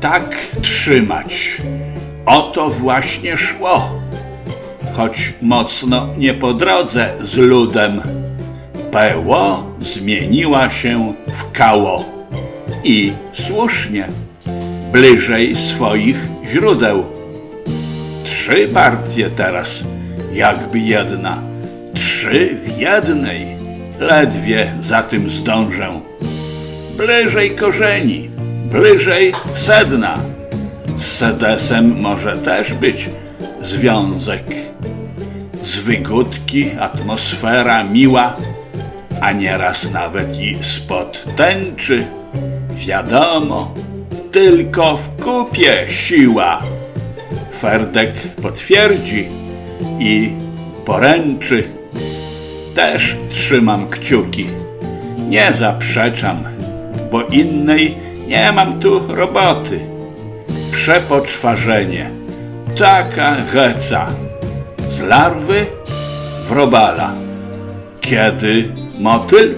tak trzymać. O to właśnie szło. Choć mocno nie po drodze z ludem. Peło zmieniła się w kało. I słusznie, bliżej swoich źródeł. Trzy partie teraz, jakby jedna. Trzy w jednej. Ledwie za tym zdążę. Bliżej korzeni, bliżej sedna. Z sedesem może też być związek. Z wygódki atmosfera miła, a nieraz nawet i spod tęczy. Wiadomo, tylko w kupie siła. Ferdek potwierdzi i poręczy. Też trzymam kciuki. Nie zaprzeczam, bo innej nie mam tu roboty. Przepoczwarzenie. Taka heca. Z larwy w robala. Kiedy motyl